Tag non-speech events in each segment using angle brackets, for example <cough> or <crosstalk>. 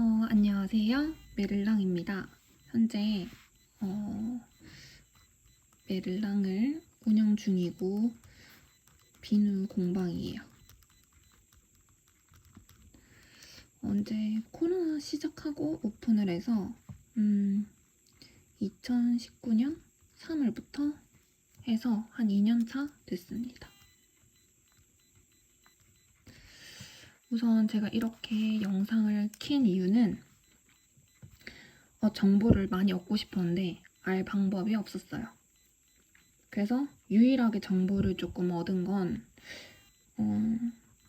어, 안녕하세요. 메를랑입니다. 현재 어, 메를랑을 운영 중이고 비누 공방이에요. 언제 코로나 시작하고 오픈을 해서 음, 2019년 3월부터 해서 한 2년 차 됐습니다. 우선 제가 이렇게 영상을 킨 이유는 어, 정보를 많이 얻고 싶었는데 알 방법이 없었어요. 그래서 유일하게 정보를 조금 얻은 건, 어,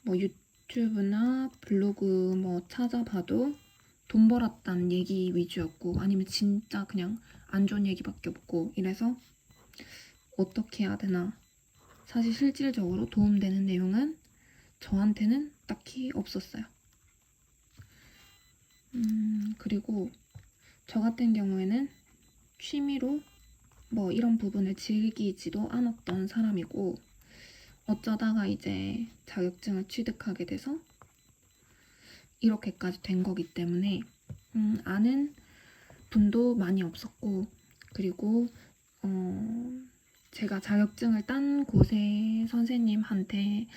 뭐 유튜브나 블로그 뭐 찾아봐도 돈 벌었다는 얘기 위주였고, 아니면 진짜 그냥 안 좋은 얘기밖에 없고, 이래서 어떻게 해야 되나. 사실 실질적으로 도움되는 내용은 저한테는 딱히 없었어요. 음, 그리고 저 같은 경우에는 취미로 뭐 이런 부분을 즐기지도 않았던 사람이고 어쩌다가 이제 자격증을 취득하게 돼서 이렇게까지 된 거기 때문에 음, 아는 분도 많이 없었고 그리고 어, 제가 자격증을 딴 곳의 선생님한테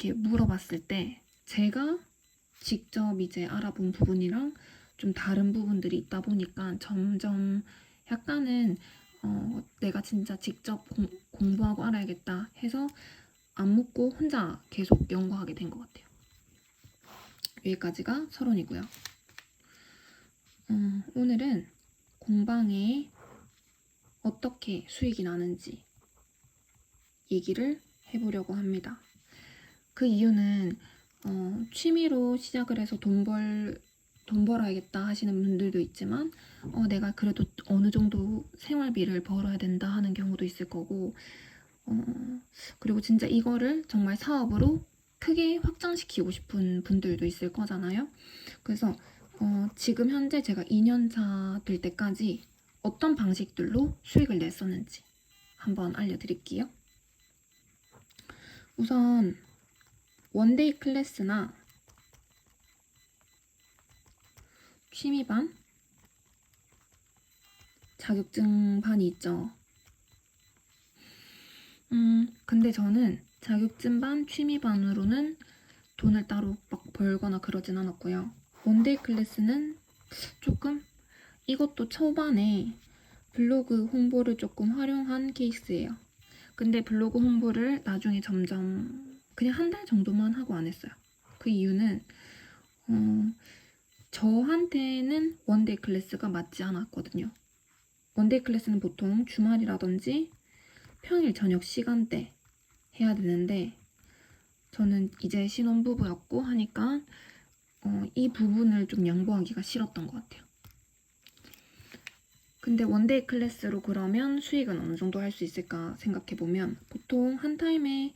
이렇게 물어봤을 때 제가 직접 이제 알아본 부분이랑 좀 다른 부분들이 있다 보니까 점점 약간은 어, 내가 진짜 직접 공, 공부하고 알아야겠다 해서 안 묻고 혼자 계속 연구하게 된 것 같아요. 여기까지가 서론이고요. 음, 오늘은 공방에 어떻게 수익이 나는지 얘기를 해보려고 합니다. 그 이유는 어, 취미로 시작을 해서 돈 벌, 돈 벌어야겠다 하시는 분들도 있지만, 어, 내가 그래도 어느 정도 생활비를 벌어야 된다 하는 경우도 있을 거고, 어, 그리고 진짜 이거를 정말 사업으로 크게 확장시키고 싶은 분들도 있을 거잖아요. 그래서 어, 지금 현재 제가 2년차 될 때까지 어떤 방식들로 수익을 냈었는지 한번 알려드릴게요. 우선 원데이 클래스나 취미반, 자격증 반이 있죠. 음, 근데 저는 자격증 반, 취미 반으로는 돈을 따로 막 벌거나 그러진 않았고요. 원데이 클래스는 조금 이것도 초반에 블로그 홍보를 조금 활용한 케이스예요. 근데 블로그 홍보를 나중에 점점 그냥 한 달 정도만 하고 안 했어요. 그 이유는 어, 저한테는 원데이 클래스가 맞지 않았거든요. 원데이 클래스는 보통 주말이라든지 평일 저녁 시간대 해야 되는데 저는 이제 신혼부부였고 하니까 어, 이 부분을 좀 양보하기가 싫었던 것 같아요. 근데 원데이 클래스로 그러면 수익은 어느 정도 할 수 있을까 생각해 보면 보통 한 타임에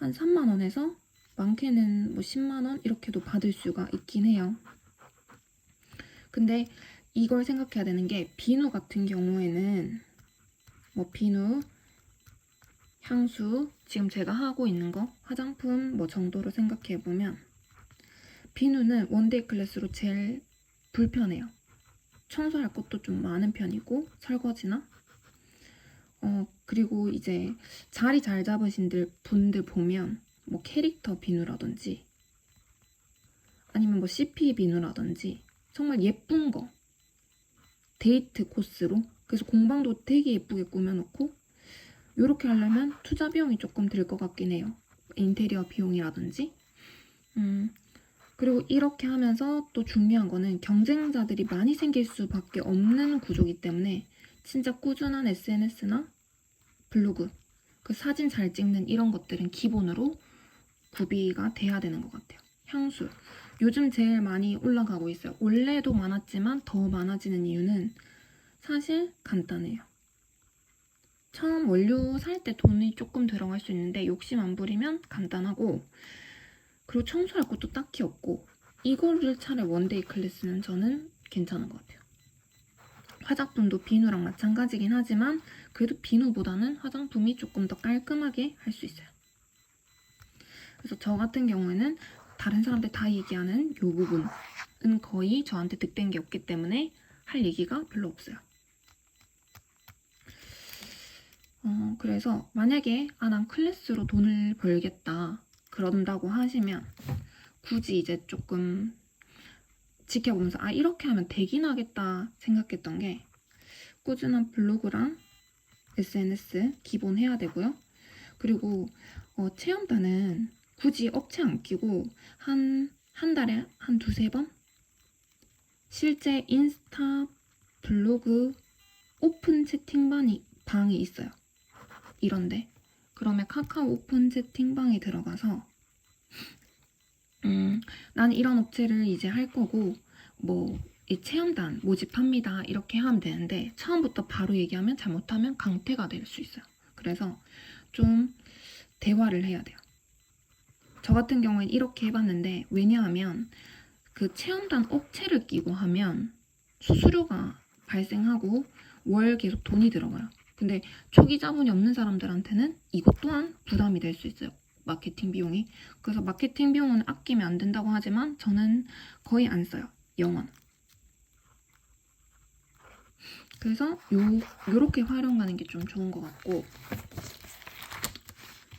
한 3만 원에서 많게는 뭐 10만 원 이렇게도 받을 수가 있긴 해요. 근데 이걸 생각해야 되는 게 비누 같은 경우에는 뭐 비누, 향수, 지금 제가 하고 있는 거 화장품 뭐 정도로 생각해 보면 비누는 원데이 클래스로 제일 불편해요. 청소할 것도 좀 많은 편이고 설거지나 어 그리고 이제 자리 잘 잡으신 분들 보면 뭐 캐릭터 비누라든지 아니면 뭐 CP 비누라든지 정말 예쁜 거 데이트 코스로. 그래서 공방도 되게 예쁘게 꾸며놓고 이렇게 하려면 투자 비용이 조금 들 것 같긴 해요. 인테리어 비용이라든지. 음 그리고 이렇게 하면서 또 중요한 거는 경쟁자들이 많이 생길 수밖에 없는 구조이기 때문에 진짜 꾸준한 SNS나 블로그, 그 사진 잘 찍는 이런 것들은 기본으로 구비가 돼야 되는 것 같아요. 향수. 요즘 제일 많이 올라가고 있어요. 원래도 많았지만 더 많아지는 이유는 사실 간단해요. 처음 원료 살 때 돈이 조금 들어갈 수 있는데 욕심 안 부리면 간단하고 그리고 청소할 것도 딱히 없고 이거를 차라리 원데이 클래스는 저는 괜찮은 것 같아요. 화장품도 비누랑 마찬가지긴 하지만 그래도 비누보다는 화장품이 조금 더 깔끔하게 할 수 있어요. 그래서 저 같은 경우에는 다른 사람들 다 얘기하는 이 부분 거의 저한테 득된 게 없기 때문에 할 얘기가 별로 없어요. 어, 그래서 만약에 아, 난 클래스로 돈을 벌겠다 그런다고 하시면 굳이 이제 조금 지켜보면서 아 이렇게 하면 되긴 하겠다 생각했던 게 꾸준한 블로그랑 SNS 기본 해야 되고요. 그리고 어, 체험단은 굳이 업체 안 끼고 한, 한 달에 한 두세 번? 실제 인스타, 블로그, 오픈 채팅방이 방이 있어요. 이런데. 그러면 카카오 오픈 채팅방에 들어가서 음, 난 이런 업체를 이제 할 거고 뭐 이 체험단 모집합니다 이렇게 하면 되는데 처음부터 바로 얘기하면 잘못하면 강퇴가 될 수 있어요. 그래서 좀 대화를 해야 돼요. 저 같은 경우엔 이렇게 해봤는데 왜냐하면 그 체험단 업체를 끼고 하면 수수료가 발생하고 월 계속 돈이 들어가요. 근데 초기 자본이 없는 사람들한테는 이것 또한 부담이 될 수 있어요. 마케팅 비용이. 그래서 마케팅 비용은 아끼면 안 된다고 하지만 저는 거의 안 써요. 영원. 그래서 요, 요렇게 활용하는 게 좀 좋은 것 같고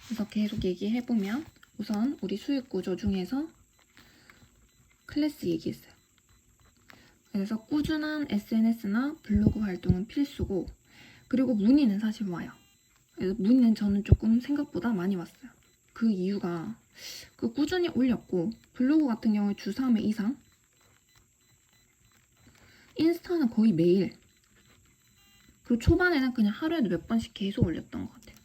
그래서 계속 얘기해보면 우선 우리 수익 구조 중에서 클래스 얘기했어요. 그래서 꾸준한 SNS나 블로그 활동은 필수고 그리고 문의는 사실 와요. 그래서 문의는 저는 조금 생각보다 많이 왔어요. 그 이유가 그 꾸준히 올렸고 블로그 같은 경우에 주 3회 이상 인스타는 거의 매일 그리고 초반에는 그냥 하루에도 몇 번씩 계속 올렸던 것 같아요.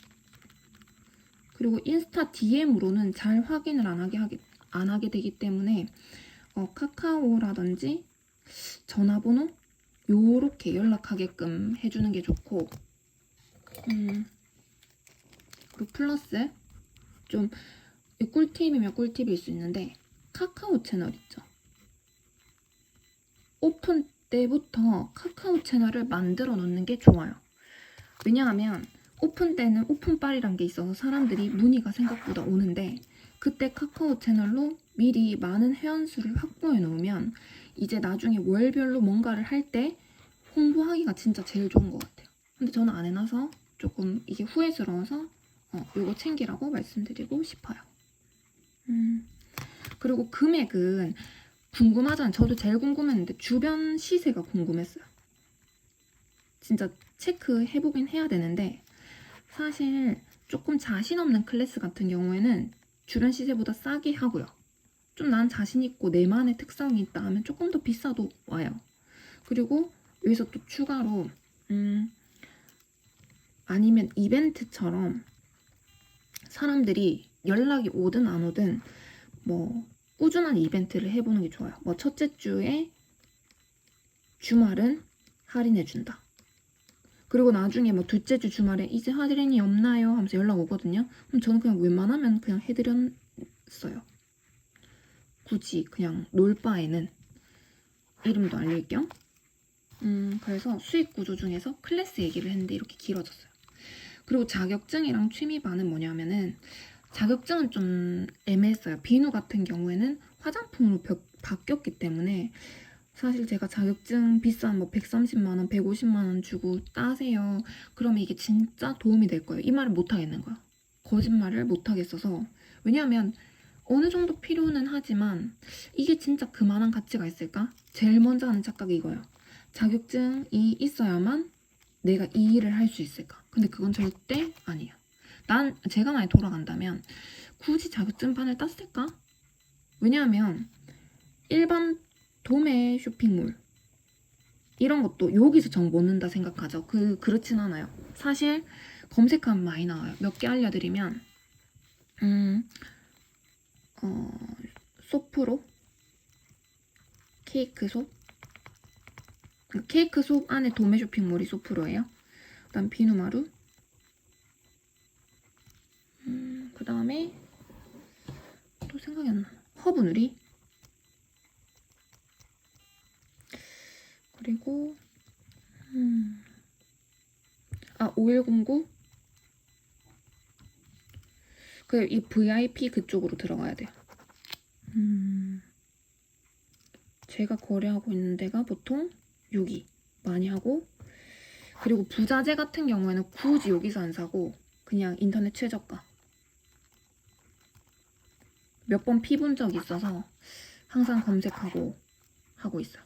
그리고 인스타 DM으로는 잘 확인을 안 하게, 하게, 안 하게 되기 때문에 어, 카카오라든지 전화번호 요렇게 연락하게끔 해주는 게 좋고 음, 그리고 플러스 좀 꿀팁이면 꿀팁일 수 있는데 카카오 채널 있죠. 오픈 때부터 카카오 채널을 만들어 놓는 게 좋아요. 왜냐하면 오픈 때는 오픈빨이란 게 있어서 사람들이 문의가 생각보다 오는데 그때 카카오 채널로 미리 많은 회원수를 확보해 놓으면 이제 나중에 월별로 뭔가를 할 때 홍보하기가 진짜 제일 좋은 것 같아요. 근데 저는 안 해놔서 조금 이게 후회스러워서 어, 이거 챙기라고 말씀드리고 싶어요. 음, 그리고 금액은 궁금하잖아요. 저도 제일 궁금했는데 주변 시세가 궁금했어요. 진짜 체크해보긴 해야 되는데 사실 조금 자신 없는 클래스 같은 경우에는 주변 시세보다 싸게 하고요. 좀 난 자신 있고 내만의 특성이 있다 하면 조금 더 비싸도 와요. 그리고 여기서 또 추가로 음, 아니면 이벤트처럼 사람들이 연락이 오든 안 오든 뭐 꾸준한 이벤트를 해보는 게 좋아요. 뭐 첫째 주에 주말은 할인해준다. 그리고 나중에 뭐 둘째 주 주말에 이제 할인이 없나요? 하면서 연락 오거든요. 그럼 저는 그냥 웬만하면 그냥 해드렸어요. 굳이 그냥 놀 바에는 이름도 알릴 겸. 음, 그래서 수익 구조 중에서 클래스 얘기를 했는데 이렇게 길어졌어요. 그리고 자격증이랑 취미반은 뭐냐면은 자격증은 좀 애매했어요. 비누 같은 경우에는 화장품으로 벽- 바뀌었기 때문에 사실 제가 자격증 비싼 뭐 130만 원, 150만 원 주고 따세요. 그러면 이게 진짜 도움이 될 거예요. 이 말을 못 하겠는 거야. 거짓말을 못 하겠어서. 왜냐하면 어느 정도 필요는 하지만 이게 진짜 그만한 가치가 있을까? 제일 먼저 하는 착각이 이거예요. 자격증이 있어야만 내가 이 일을 할 수 있을까? 근데 그건 절대 아니에요. 난 제가 만약 돌아간다면 굳이 자격증판을 땄을까? 왜냐하면 일반 도매 쇼핑몰 이런 것도 여기서 정보 넣는다 생각하죠. 그 그렇진 않아요. 사실 검색하면 많이 나와요. 몇 개 알려드리면 음, 어, 소프로 케이크숍 케이크숍 안에 도매 쇼핑몰이 소프로예요. 그다음 비누마루 음, 그 다음에 또 생각이 안 나. 허브 누리 그리고 음, 아 5109. 그 이 VIP 그쪽으로 들어가야 돼요. 음, 제가 거래하고 있는 데가 보통 여기 많이 하고 그리고 부자재 같은 경우에는 굳이 여기서 안 사고 그냥 인터넷 최저가 몇 번 피본 적이 있어서 항상 검색하고 하고 있어요.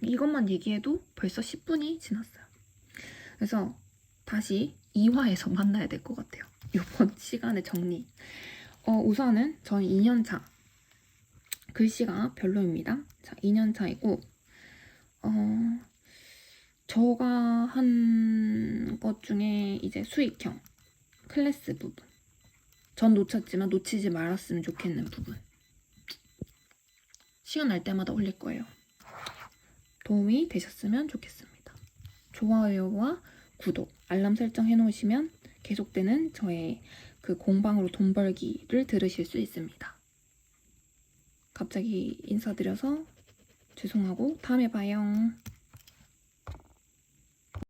이것만 얘기해도 벌써 10분이 지났어요. 그래서 다시 2화에서 만나야 될 것 같아요. 이번 <laughs> 시간의 정리. 어, 우선은 저는 2년차. 글씨가 별로입니다. 자, 2년차이고, 어, 저가 한 것 중에 이제 수익형, 클래스 부분. 전 놓쳤지만 놓치지 말았으면 좋겠는 부분. 시간 날 때마다 올릴 거예요. 도움이 되셨으면 좋겠습니다. 좋아요와 구독, 알람 설정 해놓으시면 계속되는 저의 그 공방으로 돈 벌기를 들으실 수 있습니다. 갑자기 인사드려서 죄송하고 다음에 봐요.